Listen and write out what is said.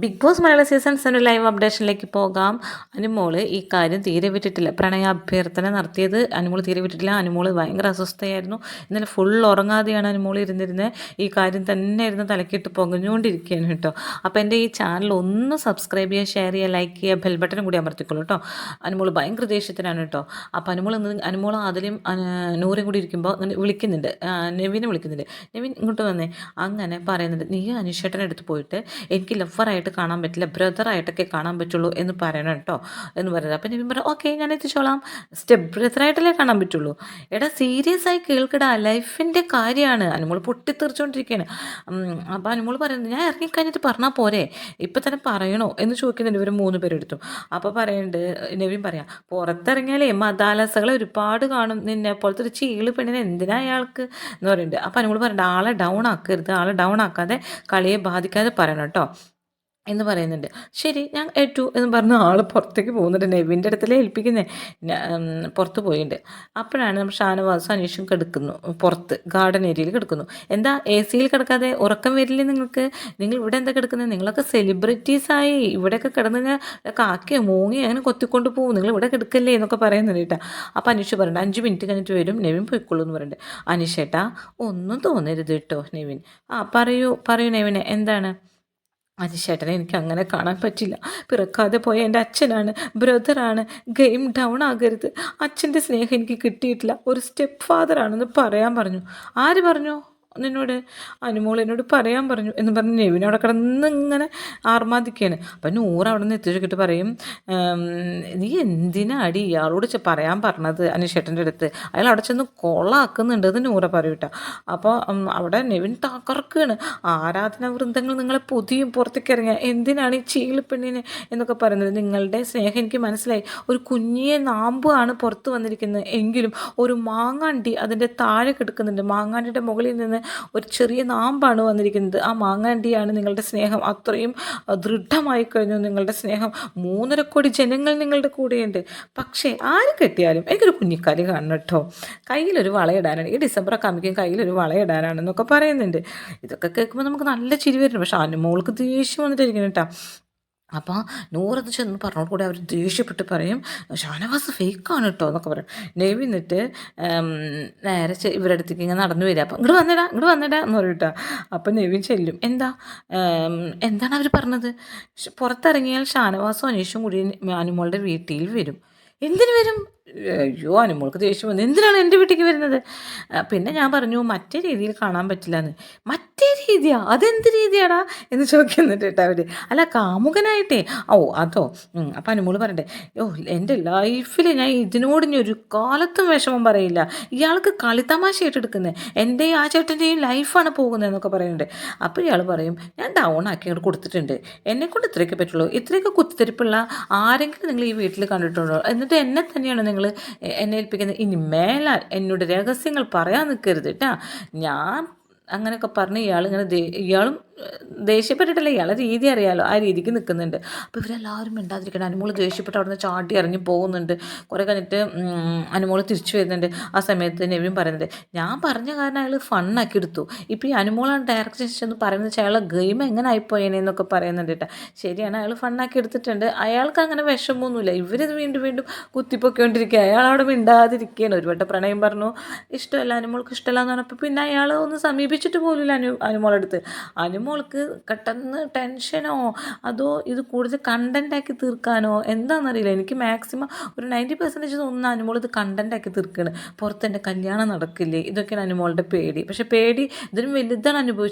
Bigg Boss Malayala season seven live അപ്ഡേഷനിലേക്ക് പോകാം. അനുമോൾ ഈ കാര്യം തീരെ വിട്ടിട്ടില്ല. പ്രണയ അഭ്യർത്ഥന നടത്തിയത് അനുമോൾ തീരെ വിട്ടിട്ടില്ല. അനുമോൾ ഭയങ്കര അസ്വസ്ഥയായിരുന്നു. ഇന്നലെ ഫുൾ ഉറങ്ങാതെയാണ് അനുമോൾ ഇരുന്നിരുന്നത് ഈ കാര്യം തന്നെ ഇരുന്ന് തലക്കിട്ട് പൊങ്ങഞ്ഞുകൊണ്ടിരിക്കുകയാണ് കേട്ടോ. അപ്പോൾ എന്റെ ഈ ചാനൽ ഒന്ന് സബ്സ്ക്രൈബ് ചെയ്യുക ഷെയർ ചെയ്യുക ലൈക്ക് ചെയ്യുക ബെൽ ബട്ടനും കൂടി അമർത്തിക്കോളൂ കേട്ടോ. അനുമോൾ ഭയങ്കര ദേഷ്യത്തിനാണ് കേട്ടോ. അപ്പോൾ അനുമോൾ അനുമോൾ അതിലും നൂറും കൂടി ഇരിക്കുമ്പോൾ വിളിക്കുന്നുണ്ട്. നെവിനെ വിളിക്കുന്നുണ്ട്. നെവിൻ ഇങ്ങോട്ട് വന്നേ. അങ്ങനെ പറയുന്നുണ്ട് നീ അനുഷേട്ടനെ അടുത്ത് പോയിട്ട് എനിക്ക് ലവറായിട്ട് ആയിട്ട് കാണാൻ പറ്റില്ല ബ്രദറായിട്ടൊക്കെ കാണാൻ പറ്റുള്ളൂ എന്ന് പറയണം കേട്ടോ എന്ന് പറയുന്നത്. അപ്പം നിവിൻ പറയാം ഓക്കെ ഞാൻ എത്തിച്ചോളാം. സ്റ്റെപ്പ് ബ്രദറായിട്ടല്ലേ കാണാൻ പറ്റുള്ളൂ? എടാ സീരിയസ് ആയി കേൾക്കടാ ലൈഫിന്റെ കാര്യമാണ്. അനുമോൾ പൊട്ടിത്തെറിച്ചുകൊണ്ടിരിക്കുകയാണ് അപ്പോൾ അനുമോൾ പറയുന്നത് ഞാൻ ഇറങ്ങിക്കഴിഞ്ഞിട്ട് പറഞ്ഞാൽ പോരെ. ഇപ്പം തന്നെ പറയണോ? എന്ന് ചോദിക്കുന്നുണ്ട് ഇവർ മൂന്ന് പേരെടുത്തു അപ്പോൾ പറയുന്നുണ്ട് നവീൻ പറയാം പുറത്തിറങ്ങിയാലേ മതാലസകൾ ഒരുപാട് കാണും. നിന്നെ പോലത്തെ ഒരു ചീൾ പെണ്ണിനെ എന്തിനാ അയാൾക്ക്? എന്ന് പറയുന്നുണ്ട് അപ്പോൾ അനുമോൾ പറയുന്നുണ്ട് ആളെ ഡൗൺ ആക്കരുത്. ആളെ ഡൗൺ ആക്കാതെ കളിയെ ബാധിക്കാതെ പറയണം കേട്ടോ എന്ന് പറയുന്നുണ്ട്. ശരി ഞാൻ ഏറ്റു എന്ന് പറഞ്ഞ ആൾ പുറത്തേക്ക് പോകുന്നുണ്ട്. നെവിന്റെ അടുത്തല്ലേ ഏൽപ്പിക്കുന്നേ? പുറത്ത് പോയിട്ടുണ്ട് അപ്പോഴാണ് നമ്മൾ ഷാനവാസും അനീഷും കിടക്കുന്നു. പുറത്ത് ഗാർഡൻ ഏരിയയിൽ കിടക്കുന്നു. എന്താ എ സിയിൽ കിടക്കാതെ ഉറക്കം വരില്ലേ നിങ്ങൾക്ക്? നിങ്ങൾ ഇവിടെ എന്താ കിടക്കുന്നത് നിങ്ങളൊക്കെ സെലിബ്രിറ്റീസായി ഇവിടെയൊക്കെ കിടന്ന് കാക്കയോ മൂങ്ങയോ അങ്ങനെ കൊത്തിക്കൊണ്ട് പോകും നിങ്ങൾ ഇവിടെ കിടക്കല്ലേ എന്നൊക്കെ പറയുന്നുണ്ട് കേട്ടോ. അപ്പോൾ അനീഷ് പറഞ്ഞിട്ട് അഞ്ച് മിനിറ്റ് കഴിഞ്ഞിട്ട് വരും. നെവിൻ പോയിക്കോളൂ എന്ന് പറയുന്നുണ്ട് അനീഷേട്ടാ ഒന്നും തോന്നരുത് കേട്ടോ നെവിൻ. ആ പറയൂ പറയൂ നെവിനെ എന്താണ്? അതിശേട്ടനെ എനിക്ക് അങ്ങനെ കാണാൻ പറ്റില്ല. പിറക്കാതെ പോയ എന്റെ അച്ഛനാണ് ബ്രദറാണ് ഗെയിം ഡൗൺ ആകരുത്. അച്ഛന്റെ സ്നേഹം എനിക്ക് കിട്ടിയിട്ടില്ല. ഒരു സ്റ്റെപ്പ് ഫാദറാണെന്ന് പറയാൻ പറഞ്ഞു. ആര് പറഞ്ഞു? നിന്നോട് അനുമോൾ എന്നോട് പറയാൻ പറഞ്ഞു എന്ന് പറഞ്ഞ് നെവിൻ കിടന്ന് ഇങ്ങനെ ആർമാദിക്കുകയാണ്. അപ്പം നൂറ് അവിടെ നിന്ന് എത്തിച്ചിട്ട് പറയും നീ എന്തിനാ അടി ഇയാളോട് പറയാൻ പറഞ്ഞത് അനുഷേട്ടന്റെ അടുത്ത്? അയാൾ അവിടെ ചെന്ന് കൊള്ളാക്കുന്നുണ്ട് എന്ന് നൂറ പറയൂട്ട അപ്പോൾ അവിടെ നെവിൻ തകർക്കുകയാണ്. ആരാധന വൃന്ദങ്ങൾ നിങ്ങളെ പുതിയും പുറത്തേക്ക് ഇറങ്ങിയ? എന്തിനാണ് ഈ ചീളിപ്പെണ്ണിനെ എന്നൊക്കെ പറയുന്നത്? നിങ്ങളുടെ സ്നേഹം എനിക്ക് മനസ്സിലായി. ഒരു കുഞ്ഞിയെ നാമ്പാണ് പുറത്ത് വന്നിരിക്കുന്നത്. എങ്കിലും ഒരു മാങ്ങാണ്ടി അതിന്റെ താഴെ കിടക്കുന്നുണ്ട്. മാങ്ങാണ്ടിയുടെ മുകളിൽ നിന്ന് ഒരു ചെറിയ നാമ്പാണ് വന്നിരിക്കുന്നത്. ആ മാങ്ങാണ്ടിയാണ് നിങ്ങളുടെ സ്നേഹം. അത്രയും ദൃഢമായി കഴിഞ്ഞു നിങ്ങളുടെ സ്നേഹം. മൂന്നര കോടി ജനങ്ങൾ നിങ്ങളുടെ കൂടെയുണ്ട്. പക്ഷേ ആര് കെട്ടിയാലും എനിക്കൊരു കുഞ്ഞിക്കാലി കാണണം കേട്ടോ. കയ്യിലൊരു വളയിടാനാണ്. ഈ ഡിസംബർ ഒക്കെ അമ്മയ്ക്കും കയ്യിലൊരു വളയിടാനാണെന്നൊക്കെ പറയുന്നുണ്ട്. ഇതൊക്കെ കേൾക്കുമ്പോൾ നമുക്ക് നല്ല ചിരി വരുന്നു. പക്ഷെ അനുമോൾക്ക് ദേഷ്യം വന്നിട്ടിരിക്കുന്നു കേട്ടോ. അപ്പോൾ നൂറത് ചെന്ന് പറഞ്ഞോട് കൂടി അവർ ദേഷ്യപ്പെട്ട് പറയും ഷാനവാസ് ഫേക്കാണ് കേട്ടോ എന്നൊക്കെ പറയും. നെവി നിന്നിട്ട് നേരെ ഇവരുടെ അടുത്തേക്ക് ഇങ്ങനെ നടന്നു വരിക. അപ്പം ഇങ്ങോട്ട് വന്നിടാ ഇങ്ങോട്ട് വന്നിടാ എന്ന് പറയൂട്ടാ അപ്പം നെവിൻ ചെല്ലും. എന്താ? എന്താണ് അവർ പറഞ്ഞത്? പുറത്തിറങ്ങിയാൽ ഷാനവാസും അനീഷും കൂടി അനുമോളുടെ വീട്ടിൽ വരും. എന്തിനു വരും? അയ്യോ അനുമോൾക്ക് ദേഷ്യം വന്നു. എന്തിനാണ് എന്റെ വീട്ടിലേക്ക് വരുന്നത്? പിന്നെ ഞാൻ പറഞ്ഞു മറ്റേ രീതിയിൽ കാണാൻ പറ്റില്ല എന്ന് മറ്റേ രീതിയാ? അതെന്ത് രീതിയാടാ? എന്ന് ചോദിക്കുന്നുണ്ട് കേട്ടോ അവർ അല്ല കാമുകനായിട്ടേ. ഓ അതോ. അപ്പം അനുമോൾ പറയണ്ടേ ഓ എന്റെ ലൈഫിൽ ഞാൻ ഇതിനോട് ഇനി ഒരു കാലത്തും വിഷമം പറയില്ല. ഇയാൾക്ക് കളിത്തമാശയായിട്ട് എടുക്കുന്നത് എന്റെ ആ ചേട്ടന്റെയും ലൈഫാണ് പോകുന്നത് എന്നൊക്കെ പറയുന്നുണ്ട്. അപ്പോൾ ഇയാൾ പറയും ഞാൻ ഡൗൺ ആക്കി അങ്ങോട്ട് കൊടുത്തിട്ടുണ്ട്. എന്നെക്കൊണ്ട് ഇത്രയൊക്കെ പറ്റുള്ളൂ. ഇത്രയൊക്കെ കുത്തിരിപ്പുള്ള ആരെങ്കിലും നിങ്ങൾ ഈ വീട്ടിൽ കണ്ടിട്ടുണ്ടോ? എന്നിട്ട് എന്നെ തന്നെയാണ് നിങ്ങൾ എന്നെ ഏൽപ്പിക്കുന്നത്. ഇനി മേലാൽ എന്നോട് രഹസ്യങ്ങൾ പറയാൻ നിൽക്കരുത് കേട്ടാ ഞാൻ അങ്ങനെയൊക്കെ പറഞ്ഞ് ഇയാൾ ഇങ്ങനെ ഇയാളും ദേഷ്യപ്പെട്ടിട്ടല്ല ഇയാളെ രീതി അറിയാലോ? ആ രീതിക്ക് നിൽക്കുന്നുണ്ട് അപ്പോൾ ഇവരെല്ലാവരും മിണ്ടാതിരിക്കണം അനുമോൾ ദേഷ്യപ്പെട്ട് അവിടെ നിന്ന് ചാട്ടി ഇറങ്ങി പോകുന്നുണ്ട്. കുറേ കഴിഞ്ഞിട്ട് അനുമോൾ തിരിച്ചു വരുന്നുണ്ട്. ആ സമയത്ത് നെവിൻ പറയുന്നുണ്ട് ഞാൻ പറഞ്ഞ കാരണം അയാൾ ഫണ്ണാക്കി എടുത്തു. ഇപ്പോൾ ഈ അനുമോളാണ് ഡയറക്ഷൻ എന്ന് പറയുന്നത് അയാളെ ഗെയിം എങ്ങനെ ആയിപ്പോയേനെ എന്നൊക്കെ പറയുന്നുണ്ട് കേട്ടോ. ശരിയാണ് അയാൾ ഫണ്ണാക്കി എടുത്തിട്ടുണ്ട്. അയാൾക്ക് അങ്ങനെ വിഷമമൊന്നുമില്ല. ഇവരിത് വീണ്ടും വീണ്ടും കുത്തിപ്പൊക്കൊണ്ടിരിക്കുക അയാൾ അവിടെ മിണ്ടാതിരിക്കുകയാണ്. ഒരു വട്ടം പ്രണയം പറഞ്ഞു ഇഷ്ടമല്ല അനുമോൾക്ക് ഇഷ്ടമല്ല എന്ന് പറഞ്ഞപ്പോൾ പിന്നെ അയാൾ ഒന്ന് സമീപിച്ചിട്ട് പോലില്ല അനു അനുമോളെടുത്ത്. അനുമോൾ മോൾക്ക് പെട്ടെന്ന് ടെൻഷനോ അതോ ഇത് കൂടുതൽ കണ്ടന്റാക്കി തീർക്കാനോ എന്താണെന്നറിയില്ല. എനിക്ക് മാക്സിമം ഒരു നയന്റി പെർസെന്റേജ് തോന്നുന്ന അനുമോൾ ഇത് കണ്ടന്റാക്കി തീർക്കുകയാണ് പുറത്ത് എന്റെ കല്യാണം നടക്കില്ലേ? ഇതൊക്കെയാണ് അനുമോളുടെ പേടി. പക്ഷേ പേടി ഇതിനും വലുതാണ് അനുഭവിച്ചത്.